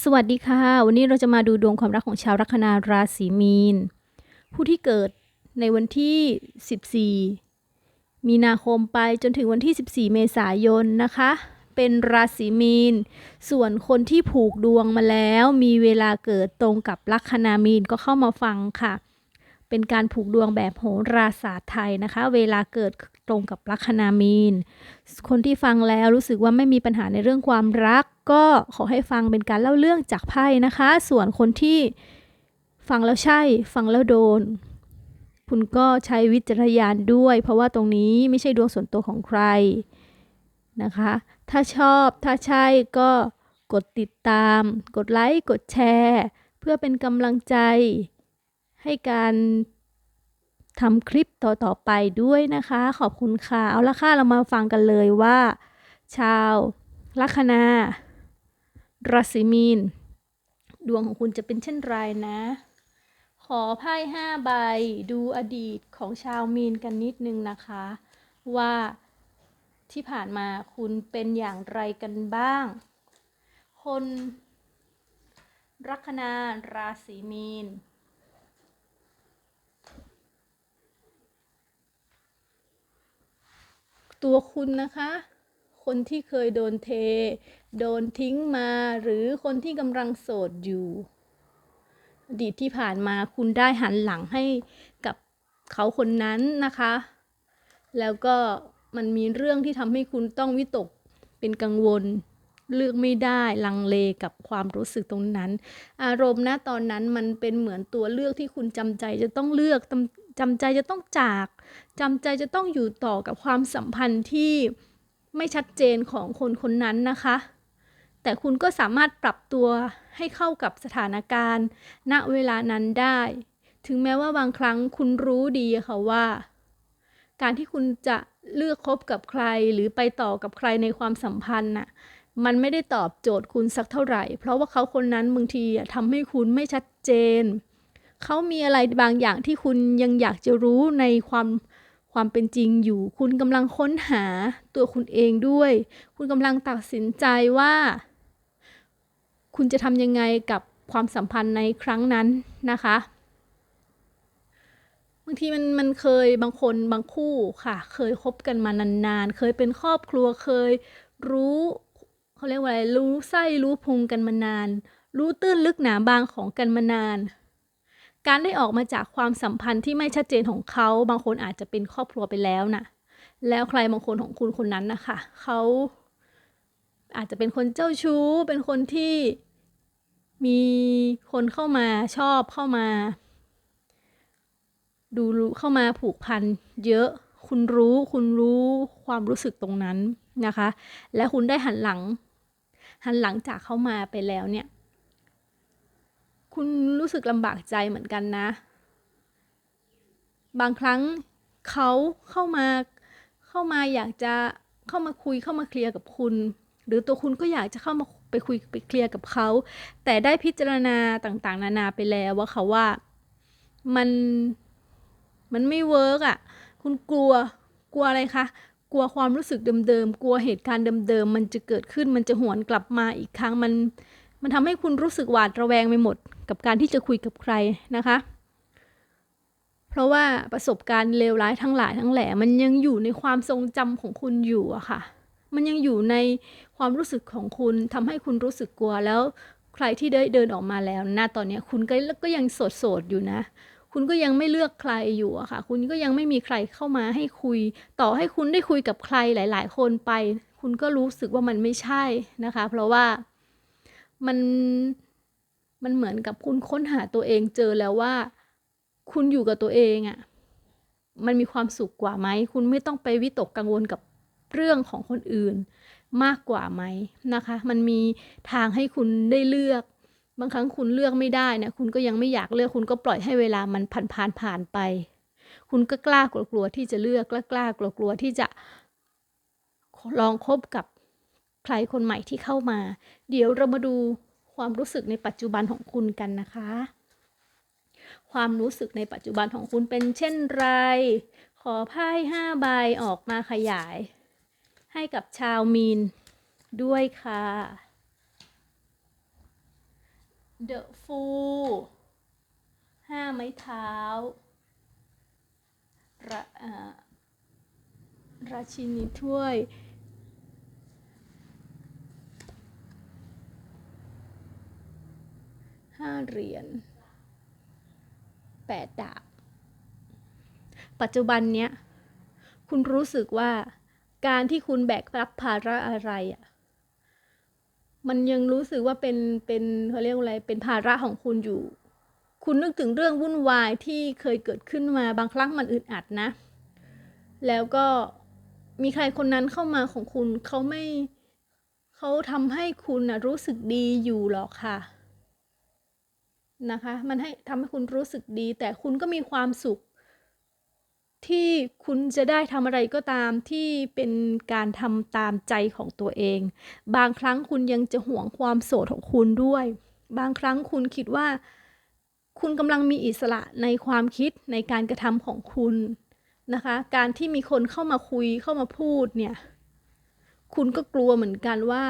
สวัสดีค่ะ วันนี้เราจะมาดูดวงความรักของชาวลัคนาราศีมีน ผู้ที่เกิดในวันที่ 14 มีนาคมไปจนถึงวันที่ 14 เมษายนนะคะ เป็นราศีมีน ส่วนคนที่ผูกดวงมาแล้ว มีเวลาเกิดตรงกับลัคนามีนก็เข้ามาฟังค่ะ เป็นการผูกดวงแบบโหราศาสตร์ไทยนะคะ เวลาเกิดตรงกับลัคนามีน คนที่ฟังแล้วรู้สึกว่าไม่มีปัญหาในเรื่องความรัก ก็ขอให้ฟังเป็นการเล่าเรื่องจากไพ่นะคะ ส่วนคนที่ฟังแล้วใช่ ฟังแล้วโดน คุณก็ใช้วิจารณญาณด้วย เพราะว่าตรงนี้ไม่ใช่ดวงส่วนตัวของใครนะคะ ถ้าชอบถ้าใช่ก็กดติดตาม กดไลค์ กดแชร์ เพื่อเป็นกำลังใจให้การทำคลิปต่อ ๆ ไปด้วยนะคะ ขอบคุณค่ะ เอาละค่ะ เรามาฟังกันเลยว่า ชาวลัคนา ราศีมีน ดวงของคุณจะเป็นเช่นไรนะ ขอไพ่ห้าใบดูอดีตของชาวมีนกันนิดนึงนะคะ ว่าที่ผ่านมาคุณเป็นอย่างไรกันบ้าง คนลัคนาราศีมีน ตัวคุณนะคะ คนที่เคยโดนเท โดนทิ้งมาหรือคนที่กำลังโสดอยู่ อดีตที่ผ่านมาคุณได้หันหลังให้กับเขาคนนั้นนะคะ แล้วก็มันมีเรื่องที่ทำให้คุณต้องวิตกเป็นกังวล เลือกไม่ได้ลังเลกับความรู้สึกตรงนั้น อารมณ์นะตอนนั้นมันเป็นเหมือนตัวเลือกที่คุณจำใจจะต้องเลือกจำจำใจจะต้องจากจำใจจะต้องอยู่ต่อกับความสัมพันธ์ที่ไม่ชัดเจนของคนคนนั้นนะคะ แต่คุณก็สามารถปรับตัวให้เข้ากับสถานการณ์ ณเวลานั้นได้ ถึงแม้ว่าบางครั้งคุณรู้ดีค่ะว่า การที่คุณจะเลือกคบกับใครหรือไปต่อกับใครในความสัมพันธ์น่ะมันไม่ได้ตอบโจทย์คุณสักเท่าไหร่ เพราะว่าเขาคนนั้นบางทีอะทำให้คุณไม่ชัดเจน เขามีอะไรบางอย่างที่คุณยังอยากจะรู้ในความความเป็นจริงอยู่ คุณกำลังค้นหาตัวคุณเองด้วย คุณกำลังตัดสินใจว่า คุณจะทำยังไงกับความสัมพันธ์ในครั้งนั้นนะคะบางทีมันมันเคยบางคนบางคู่ค่ะ เคยคบกันมานานๆ เคยเป็นครอบครัวเคยรู้เขาเรียกว่าอะไรรู้ไส้รู้พุงกันมานาน รู้ตื้นลึกหนาบางของกันมานาน การได้ออกมาจากความสัมพันธ์ที่ไม่ชัดเจนของเขา บางคนอาจจะเป็นครอบครัวไปแล้วนะแล้วใครบางคนของคุณคนนั้นนะคะเขา อาจจะเป็นคนเจ้าชู้ เป็นคนที่มีคนเข้ามาชอบเข้ามา ดูรู้เข้ามาผูกพันเยอะ คุณรู้คุณรู้ความรู้สึกตรงนั้นนะคะ และคุณได้หันหลัง หันหลังจากเข้ามาไปแล้วเนี่ย คุณรู้สึกลำบากใจเหมือนกันนะ บางครั้งเขาเข้ามาเข้ามาอยากจะเข้ามาคุยเข้ามาเคลียร์กับคุณ หรือตัวคุณก็อยากจะเข้ามาไปคุยไปเคลียร์กับเขา แต่ได้พิจารณาต่างๆ นานาไปแล้วว่าเขาว่ามันมันไม่เวิร์กอะ คุณกลัวกลัวอะไรคะ กลัวความรู้สึกเดิมๆ กลัวเหตุการณ์เดิมๆ มันจะเกิดขึ้น มันจะหวนกลับมาอีกครั้ง มัน มันทำให้คุณรู้สึกหวาดระแวงไปหมด กับการที่จะคุยกับใครนะคะ เพราะว่าประสบการณ์เลวร้ายทั้งหลายทั้งแหล่ มันยังอยู่ในความทรงจำของคุณอยู่อะค่ะ มันยังอยู่ในความรู้สึกของคุณทำให้คุณรู้สึกกลัวแล้วใครที่ได้เดินออกมาแล้วนะตอนนี้คุณก็ก็ยังโสดๆอยู่นะ คุณก็ยังไม่เลือกใครอยู่อะค่ะ คุณก็ยังไม่มีใครเข้ามาให้คุย ต่อให้คุณได้คุยกับใครหลาย ๆ คนไป คุณก็รู้สึกว่ามันไม่ใช่นะคะ เพราะว่ามันมันเหมือนกับคุณค้นหาตัวเองเจอแล้วว่า คุณอยู่กับตัวเองอะมันมีความสุขกว่าไหม คุณไม่ต้องไปวิตกกังวลกับ เรื่องของคนอื่นมากกว่าไหมนะคะ มันมีทางให้คุณได้เลือก บางครั้งคุณเลือกไม่ได้เนี่ยคุณก็ยังไม่อยากเลือกคุณก็ปล่อยให้เวลามันผ่านผ่านผ่านไป คุณก็กล้ากลัวที่จะเลือกกล้ากล้ากลัวที่จะลองคบกับใครคนใหม่ที่เข้ามา เดี๋ยวเรามาดูความรู้สึกในปัจจุบันของคุณกันนะคะ ความรู้สึกในปัจจุบันของคุณเป็นเช่นไร ขอไพ่ห้าใบออกมาขยาย ให้กับชาวมีนด้วยค่ะ The Fool ห้าไม้เท้าระอ่าราชินีถ้วย ห้าเหรียญแปดดาบ ปัจจุบันเนี้ย คุณรู้สึกว่า การที่คุณแบกรับภาระอะไรอะ่ะ มันยังรู้สึกว่าเป็นเป็นเขาเรียกอะไร เป็นภาระของคุณอยู่ คุณนึกถึงเรื่องวุ่นวายที่เคยเกิดขึ้นมาบางครั้งมันอึดอัดนะ แล้วก็มีใครคนนั้นเข้ามาของคุณเขาไม่เขาทำให้คุณนะรู้สึกดีอยู่หรอกค่ะนะคะ มันให้ทำให้คุณรู้สึกดี แต่คุณก็มีความสุข ที่คุณจะได้ทำอะไรก็ตามที่เป็นการทำตามใจของตัวเอง บางครั้งคุณยังจะห่วงความโสดของคุณด้วย บางครั้งคุณคิดว่า คุณกำลังมีอิสระในความคิดในการกระทำของคุณนะคะ การที่มีคนเข้ามาคุยเข้ามาพูดเนี่ย คุณก็กลัวเหมือนกันว่า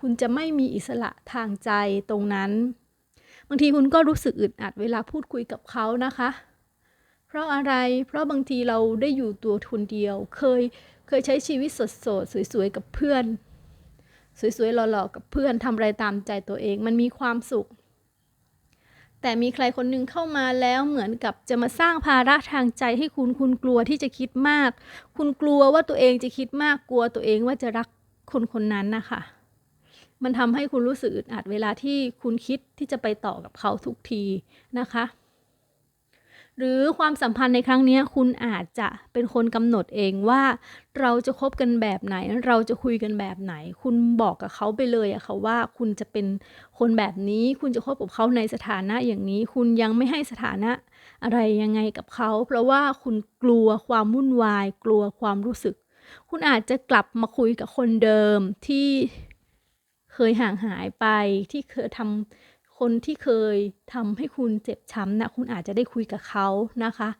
คุณจะไม่มีอิสระทางใจตรงนั้น บางทีคุณก็รู้สึกอึดอัดเวลาพูดคุยกับเขานะคะ เพราะอะไร เพราะบางทีเราได้อยู่ตัวคนเดียว เคยเคยใช้ชีวิตสดๆสวยๆกับเพื่อน สวยๆหล่อๆกับเพื่อนทำอะไรตามใจตัวเอง มันมีความสุข แต่มีใครคนหนึงเข้ามาแล้วเหมือนกับจะมาสร้างภาระทางใจให้คุณคุณกลัวที่จะคิดมาก คุณกลัวว่าตัวเองจะคิดมากกลัวตัวเองว่าจะรักคนคนนั้นนะคะมันทำให้คุณรู้สึกอึดอัดเวลาที่คุณคิดที่จะไปต่อกับเขาทุกทีนะคะ หรือความสัมพันธ์ในครั้งนี้คุณอาจจะเป็นคนกำหนดเองว่า เราจะคบกันแบบไหน เราจะคุยกันแบบไหน คุณบอกกับเขาไปเลยอะค่ะว่าคุณจะเป็นคนแบบนี้ คุณจะคบกับเขาในสถานะอย่างนี้ คุณยังไม่ให้สถานะอะไรยังไงกับเขา เพราะว่าคุณกลัวความวุ่นวาย กลัวความรู้สึก คุณอาจจะกลับมาคุยกับคนเดิมที่เคยห่างหายไปที่เคยทำ คนที่เคยทำให้คุณเจ็บช้ำนะคุณอาจจะได้คุยกับเขานะคะ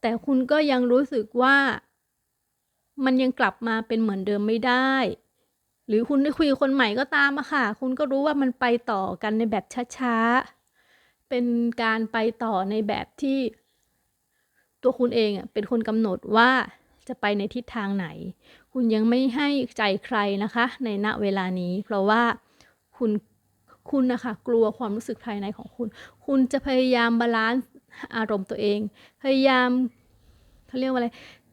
แต่คุณก็ยังรู้สึกว่า มันยังกลับมาเป็นเหมือนเดิมไม่ได้ หรือคุณได้คุยคนใหม่ก็ตามอะค่ะ คุณก็รู้ว่ามันไปต่อกันในแบบช้าๆ เป็นการไปต่อในแบบที่ ตัวคุณเองอะเป็นคนกำหนดว่าจะไปในทิศทางไหน คุณยังไม่ให้ใจใครนะคะ ในณเวลานี้ เพราะว่าคุณ คุณนะคะกลัวความรู้สึกภายในของคุณ คุณจะพยายามบาลานซ์อารมณ์ตัวเอง พยายามเขาเรียกว่าอะไร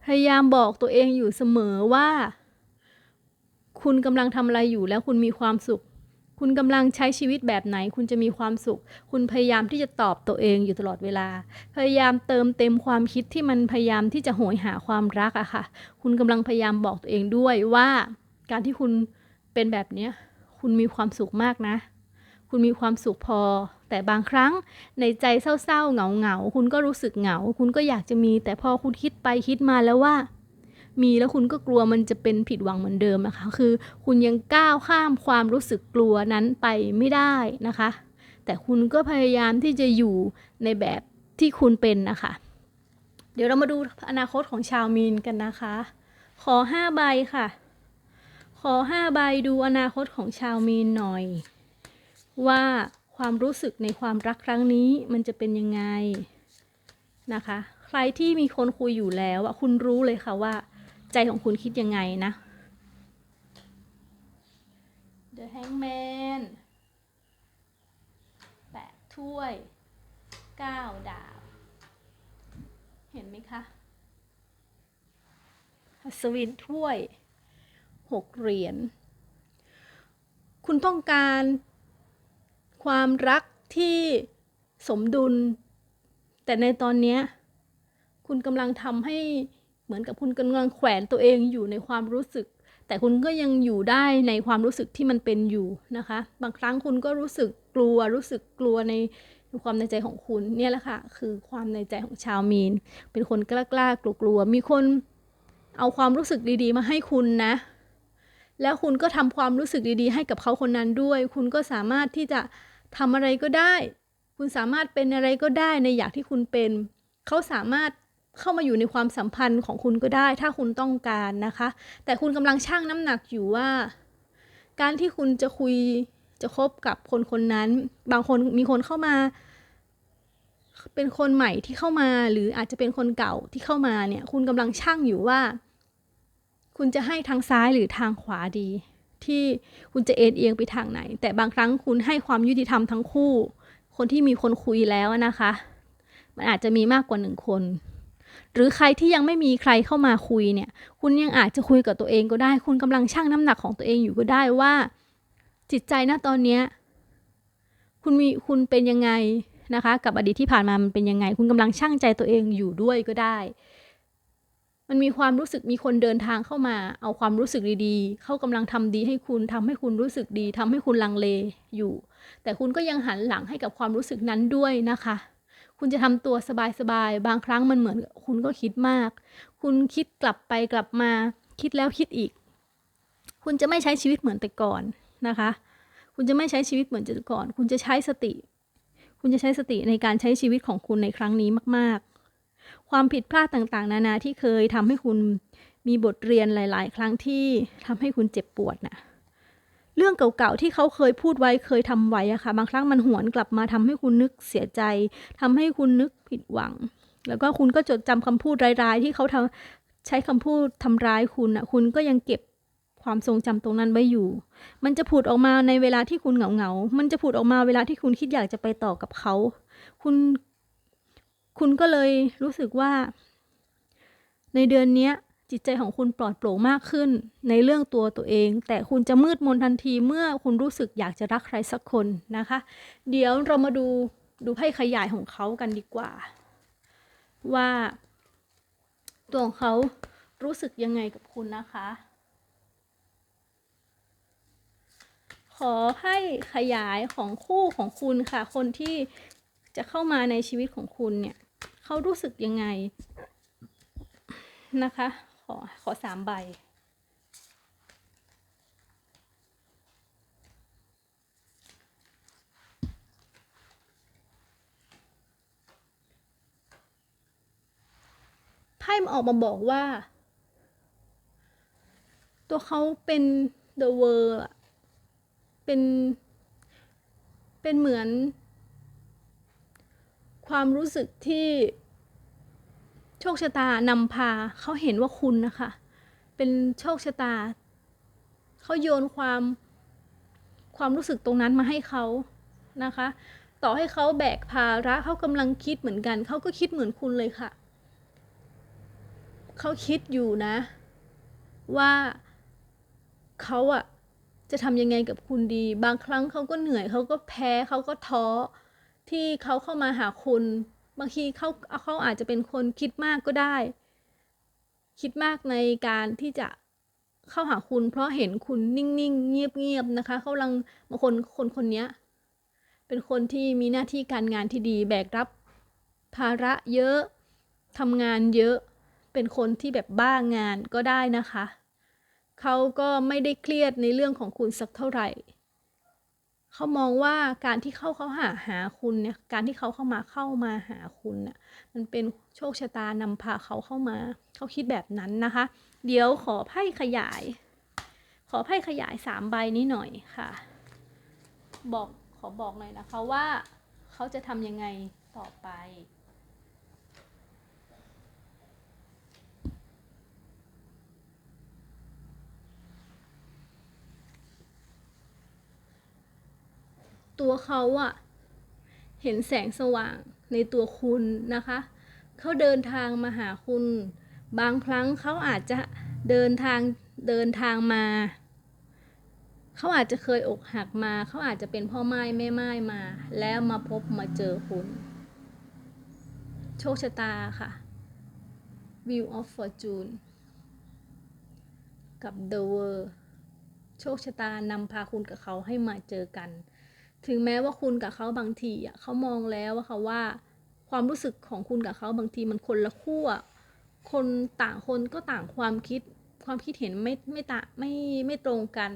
พยายามบอกตัวเองอยู่เสมอว่า คุณกำลังทำอะไรอยู่แล้วคุณมีความสุข คุณกำลังใช้ชีวิตแบบไหน คุณจะมีความสุข คุณพยายามที่จะตอบตัวเองอยู่ตลอดเวลา พยายามเติมเต็มความคิดที่มันพยายามที่จะโหยหาความรักอะค่ะ คุณกำลังพยายามบอกตัวเองด้วยว่า การที่คุณเป็นแบบเนี้ยคุณมีความสุขมากนะ คุณมีความสุขพอ แต่บางครั้งในใจเศร้าๆเหงาๆคุณก็รู้สึกเหงา คุณก็อยากจะมี แต่พอคุณคิดไปคิดมาแล้วว่า มีแล้วคุณก็กลัวมันจะเป็นผิดหวังเหมือนเดิมนะคะ คือ คุณยังก้าวข้ามความรู้สึกกลัวนั้นไปไม่ได้นะคะ แต่คุณก็พยายามที่จะอยู่ในแบบที่คุณเป็นนะคะ เดี๋ยวเรามาดูอนาคตของชาวมีนกันนะคะ ขอห้าใบค่ะ ขอห้าใบดูอนาคตของชาวมีนหน่อย ว่าความรู้สึกในความรักครั้งนี้มันจะเป็นยังไงนะคะ ใครที่มีคนคุยอยู่แล้วอะคุณรู้เลยค่ะว่า ใจของคุณคิดยังไงนะ The Hangman แปดถ้วยเก้าดาบเห็นไหมคะอัศวินถ้วยหกเหรียญ คุณต้องการ ความรักที่สมดุล แต่ในตอนเนี้คุณกำลังทำให้เหมือนกับคุณกำลังแขวนตัวเองอยู่ในความรู้สึก แต่คุณก็ยังอยู่ได้ในความรู้สึกที่มันเป็นอยู่นะคะ บางครั้งคุณก็รู้สึกกลัวรู้สึกกลัวในความในใจของคุณเนี่ยแหละค่ะ คือความในใจของชาวมีน เป็นคนกล้ากล้ากลัวกลัวๆมีคนเอาความรู้สึกดีๆ มาให้คุณนะ แล้วคุณก็ทำความรู้สึกดีๆ ให้กับเขาคนนั้นด้วย คุณก็สามารถที่จะ ทำอะไรก็ได้ คุณสามารถเป็นอะไรก็ได้ในอย่างที่คุณเป็น เขาสามารถเข้ามาอยู่ในความสัมพันธ์ของคุณก็ได้ ถ้าคุณต้องการนะคะ แต่คุณกำลังชั่งน้ำหนักอยู่ว่า การที่คุณจะคุยจะคบกับคนคนนั้น บางคนมีคนเข้ามา เป็นคนใหม่ที่เข้ามา หรืออาจจะเป็นคนเก่าที่เข้ามาเนี่ย คุณกำลังช่างอยู่ว่า คุณจะให้ทางซ้ายหรือทางขวาดี ที่คุณจะเอ็นเอียงไปทางไหน แต่บางครั้งคุณให้ความยุติธรรมทั้งคู่ คนที่มีคนคุยแล้วนะคะ มันอาจจะมีมากกว่าหนึ่งคน หรือใครที่ยังไม่มีใครเข้ามาคุยเนี่ย คุณยังอาจจะคุยกับตัวเองก็ได้ คุณกำลังชั่งน้ำหนักของตัวเองอยู่ก็ได้ว่า จิตใจณตอนเนี้ยคุณมีคุณเป็นยังไงนะคะ กับอดีตที่ผ่านมามันเป็นยังไง คุณกำลังชั่งใจตัวเองอยู่ด้วยก็ได้ มันมีความรู้สึกมีคนเดินทางเข้ามา เอาความรู้สึกดีๆ เขากำลังทำดีให้คุณทำให้คุณรู้สึกดีทำให้คุณลังเลอยู่ แต่คุณก็ยังหันหลังให้กับความรู้สึกนั้นด้วยนะคะ คุณจะทำตัวสบายๆ บางครั้งมันเหมือน คุณก็คิดมาก คุณคิดกลับไปกลับมา คิดแล้วคิดอีก คุณจะไม่ใช้ชีวิตเหมือนแต่ก่อนนะคะ คุณจะไม่ใช้ชีวิตเหมือนแต่ก่อน คุณจะใช้สติ คุณจะใช้สติในการใช้ชีวิตของคุณในครั้งนี้มาก ๆ ความผิดพลาดต่างๆ นานาที่เคยทำให้คุณมีบทเรียนหลาย ๆ ครั้งที่ทำให้คุณเจ็บปวดน่ะเรื่องเก่าๆที่เขาเคยพูดไว้เคยทำไว้อะค่ะ บางครั้งมันหวนกลับมาทำให้คุณนึกเสียใจทำให้คุณนึกผิดหวัง แล้วก็คุณก็จดจำคำพูดร้ายๆ ที่เขาทำใช้คำพูดทำร้ายคุณอะคุณก็ยังเก็บความทรงจำตรงนั้นไว้อยู่ มันจะผุดออกมาในเวลาที่คุณเหงาๆมันจะผุดออกมาเวลาที่คุณคิดอยากจะไปต่อกับเขา คุณ คุณก็เลยรู้สึกว่า ในเดือนนี้จิตใจของคุณปลอดโปร่งมากขึ้นในเรื่องตัวตัวเอง แต่คุณจะมืดมนทันทีเมื่อคุณรู้สึกอยากจะรักใครสักคนนะคะ เดี๋ยวเรามาดูดูไพ่ขยายของเขากันดีกว่า ว่า ตัวของเขารู้สึกยังไงกับคุณนะคะ ขอไพ่ขยายของคู่ของคุณค่ะ คนที่จะเข้ามาในชีวิตของคุณเนี่ย เขารู้สึกยังไงนะคะ ขอขอสามใบ ไพ่มันออกมาบอกว่า ตัวเขาเป็น the world เป็น เป็นเหมือน ความรู้สึกที่โชคชะตานำพาเขาเห็นว่าคุณนะคะ เป็นโชคชะตา เขาโยนความความรู้สึกตรงนั้นมาให้เขานะคะ ต่อให้เขาแบกภาระเขากำลังคิดเหมือนกัน เขาก็คิดเหมือนคุณเลยค่ะ เขาคิดอยู่นะ ว่าเขาอะจะทำยังไงกับคุณดี บางครั้งเขาก็เหนื่อยเขาก็แพ้เขาก็ท้อ ที่เขาเข้ามาหาคุณ บางทีเขาเขาอาจจะเป็นคนคิดมากก็ได้ คิดมากในการที่จะเข้าหาคุณ เพราะเห็นคุณนิ่งๆ เงียบๆนะคะเขากำลังบางคนคนคนนี้เป็นคนที่มีหน้าที่การงานที่ดีแบกรับภาระเยอะทำงานเยอะเป็นคนที่แบบบ้างานก็ได้นะคะ เขาก็ไม่ได้เครียดในเรื่องของคุณสักเท่าไหร่ เขามองว่าการที่เข้าเขาหาหาคุณเนี่ย การที่เขาเข้ามาเข้ามาหาคุณน่ะ มันเป็นโชคชะตานำพาเขาเข้ามา เขาคิดแบบนั้นนะคะ เดี๋ยวขอไพ่ขยาย ขอไพ่ขยายสามใบนี้หน่อยค่ะ บอกขอบอกหน่อยนะคะว่า เขาจะทำยังไงต่อไป ตัวเขาอะเห็นแสงสว่างในตัวคุณนะคะ เขาเดินทางมาหาคุณ บางครั้งเขาอาจจะเดินทางเดินทางมา เขาอาจจะเคยอกหักมา เขาอาจจะเป็นพ่อไม้แม่ไม้มา แล้วมาพบมาเจอคุณ โชคชะตาค่ะ View of Fortune กับ The World โชคชะตานำพาคุณกับเขาให้มาเจอกัน ถึงแม้ว่าคุณกับเขาบางทีอะเขามองแล้วว่าเขาว่า ความรู้สึกของคุณกับเขาบางทีมันคนละขั้วคนต่างคนก็ต่างความคิด ความคิดเห็นไม่ไม่ต่างไม่ไม่ตรงกัน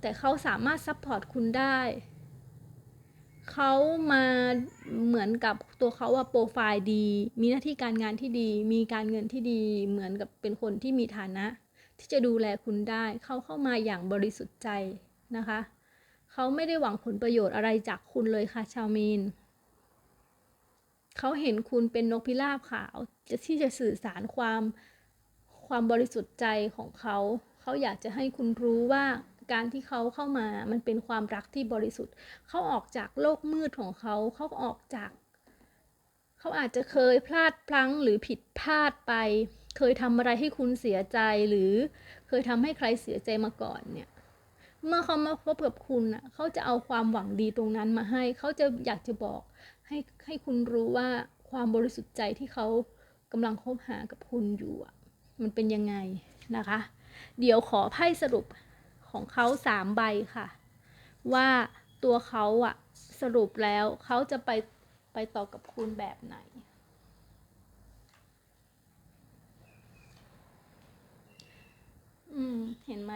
แต่เขาสามารถซัพพอร์ตคุณได้เขามาเหมือนกับตัวเขาอะโปรไฟล์ดี มีหน้าที่การงานที่ดี มีการเงินที่ดี เหมือนกับเป็นคนที่มีฐานะ ที่จะดูแลคุณได้ เขาเข้ามาอย่างบริสุทธิ์ใจ นะคะ เขาไม่ได้หวังผลประโยชน์อะไรจากคุณเลยค่ะ ชาวมีน เขาเห็นคุณเป็นนกพิราบขาวจะที่จะสื่อสารความความบริสุทธิ์ใจของเขา เขาอยากจะให้คุณรู้ว่าการที่เขาเข้ามามันเป็นความรักที่บริสุทธิ์ เขาออกจากโลกมืดของเขา เขาออกจาก เขาอาจจะเคยพลาดพลั้งหรือผิดพลาดไป เคยทำอะไรให้คุณเสียใจหรือเคยทำให้ใครเสียใจมาก่อนเนี่ย เมื่อเขามาพบกับคุณน่ะเขาจะเอาความหวังดีตรงนั้นมาให้ เขาจะอยากจะบอกให้ให้คุณรู้ว่าความบริสุทธิ์ใจที่เขากำลังคบหากับคุณอยู่อะมันเป็นยังไงนะคะ เดี๋ยวขอไพ่สรุปของเขาสามใบค่ะ ว่าตัวเขาอะสรุปแล้วเขาจะไปไปต่อกับคุณแบบไหน อืม เห็นไหม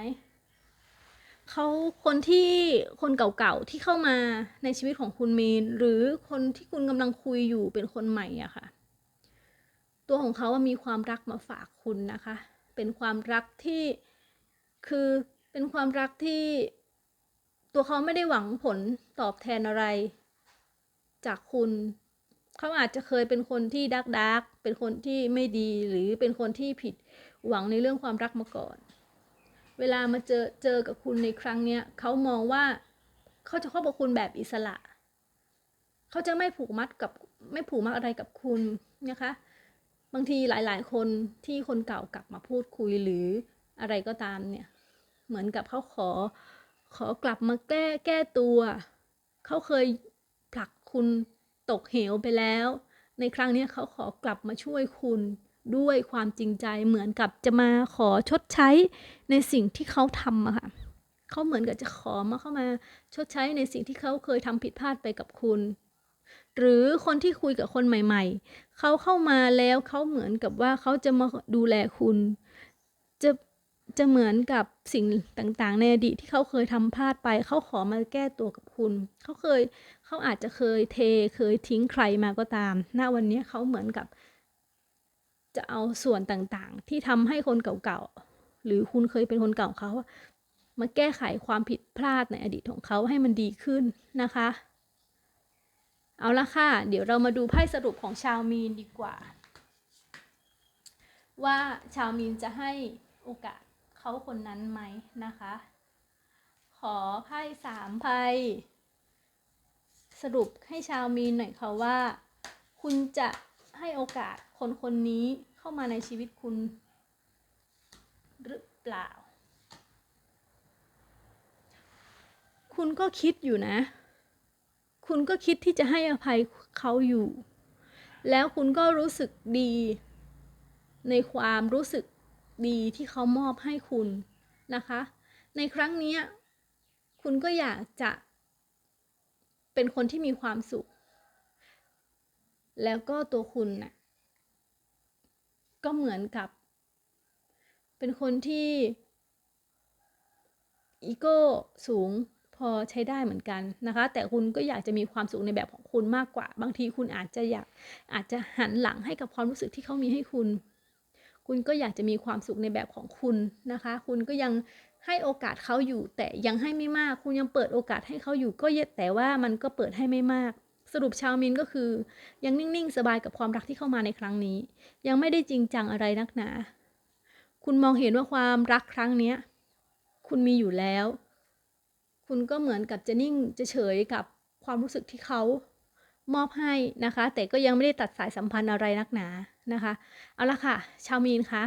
เขาคนที่คนเก่าๆที่เข้ามาในชีวิตของคุณมีน หรือคนที่คุณกำลังคุยอยู่เป็นคนใหม่อะค่ะ ตัวของเขาอะมีความรักมาฝากคุณนะคะ เป็นความรักที่คือเป็นความรักที่ ตัวเขาไม่ได้หวังผลตอบแทนอะไร จากคุณเขาอาจจะเคยเป็นคนที่ดักดักๆเป็นคนที่ไม่ดีหรือเป็นคนที่ผิดหวังในเรื่องความรักมาก่อน เวลามาเจอเจอกับคุณในครั้งเนี้ยเขามองว่าเขาจะคบกับคุณแบบอิสระ เขาจะไม่ผูกมัดกับไม่ผูกมัดอะไรกับคุณนะคะ บางทีหลาย ๆ คนที่คนเก่ากลับมาพูดคุยหรืออะไรก็ตามเนี่ย เหมือนกับเขาขอขอกลับมาแก้แก้ตัว เขาเคยผลักคุณตกเหวไปแล้ว ในครั้งนี้เขาขอกลับมาช่วยคุณ ด้วยความจริงใจเหมือนกับจะมาขอชดใช้ในสิ่งที่เขาทำอะค่ะเขาเหมือนกับจะขอมาเข้ามาชดใช้ในสิ่งที่เขาเคยทำผิดพลาดไปกับคุณ หรือคนที่คุยกับคนใหม่ ๆ เขาเข้ามาแล้วเขาเหมือนกับว่าเขาจะมาดูแลคุณ จะจะเหมือนกับสิ่งต่างๆ ในอดีตที่เขาเคยทำพลาดไป เขาขอมาแก้ตัวกับคุณ เขาเคยเขาอาจจะเคยเทเคยทิ้งใครมาก็ตามณวันนี้เขาเหมือนกับ จะเอาส่วนต่างๆ ที่ทำให้คนเก่าๆ หรือคุณเคยเป็นคนเก่าเขามาแก้ไขความผิดพลาดในอดีตของเขาให้มันดีขึ้นนะคะ เอาละค่ะ เดี๋ยวเรามาดูไพ่สรุปของชาวมีนดีกว่า ว่าชาวมีนจะให้โอกาสเขาคนนั้นไหมนะคะ ขอไพ่สามไพ่สรุปให้ชาวมีนหน่อยค่ะว่า คุณจะให้โอกาส คนคนนี้เข้ามาในชีวิตคุณหรือเปล่า คุณก็คิดอยู่นะ คุณก็คิดที่จะให้อภัยเขาอยู่ แล้วคุณก็รู้สึกดี ในความรู้สึกดีที่เขามอบให้คุณนะคะ ในครั้งนี้คุณก็อยากจะ เป็นคนที่มีความสุข แล้วก็ตัวคุณน่ะ ก็เหมือนกับ เป็นคนที่อีโก้สูงพอใช้ได้เหมือนกันนะคะ แต่คุณก็อยากจะมีความสุขในแบบของคุณมากกว่า บางทีคุณอาจจะอยากอาจจะหันหลังให้กับความรู้สึกที่เขามีให้คุณ คุณก็อยากจะมีความสุขในแบบของคุณนะคะ คุณก็ยังให้โอกาสเขาอยู่ แต่ยังให้ไม่มาก คุณยังเปิดโอกาสให้เขาอยู่ก็เยอะแต่ว่ามันก็เปิดให้ไม่มาก สรุปชาวมินก็คือ ยังนิ่งๆ สบายกับความรักที่เข้ามาในครั้งนี้ ยังไม่ได้จริงจังอะไรนักหนา คุณมองเห็นว่าความรักครั้งเนี้ยคุณมีอยู่แล้ว คุณก็เหมือนกับจะนิ่งจะเฉยกับความรู้สึกที่เขามอบให้นะคะ แต่ก็ยังไม่ได้ตัดสายสัมพันธ์อะไรนักหนานะคะเอาละค่ะ ชาวมีนคะ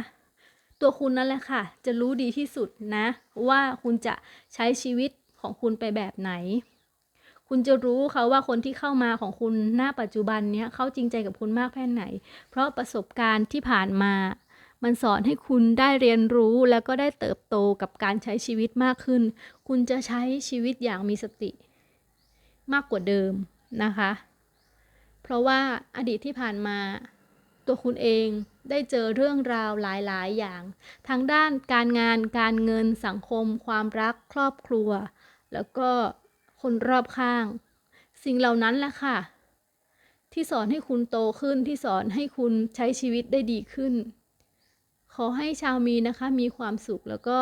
ตัวคุณนั่นแหละค่ะ จะรู้ดีที่สุดนะ ว่าคุณจะใช้ชีวิตของคุณไปแบบไหน คุณจะรู้เขาว่าคนที่เข้ามาของคุณหน้าปัจจุบันเนี้ยเขาจริงใจกับคุณมากแค่ไหน เพราะประสบการณ์ที่ผ่านมา มันสอนให้คุณได้เรียนรู้แล้วก็ได้เติบโตกับการใช้ชีวิตมากขึ้น คุณจะใช้ชีวิตอย่างมีสติ มากกว่าเดิมนะคะ เพราะว่าอดีตที่ผ่านมาตัวคุณเองได้เจอเรื่องราวหลาย ๆ อย่าง ทั้งด้านการงาน การเงิน สังคม ความรัก ครอบครัว แล้วก็ คนรอบข้าง สิ่งเหล่านั้นแหละค่ะ ที่สอนให้คุณโตขึ้นที่สอนให้คุณใช้ชีวิตได้ดีขึ้น ขอให้ชาวมีนะคะมีความสุขแล้วก็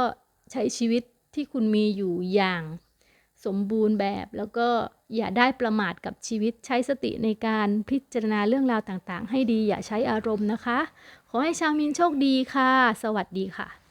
ใช้ชีวิตที่คุณมีอยู่อย่างสมบูรณ์แบบแล้วก็อย่าได้ประมาทกับชีวิตใช้สติในการพิจารณาเรื่องราวต่างๆ ให้ดีอย่าใช้อารมณ์นะคะ ขอให้ชาวมีนโชคดีค่ะ สวัสดีค่ะ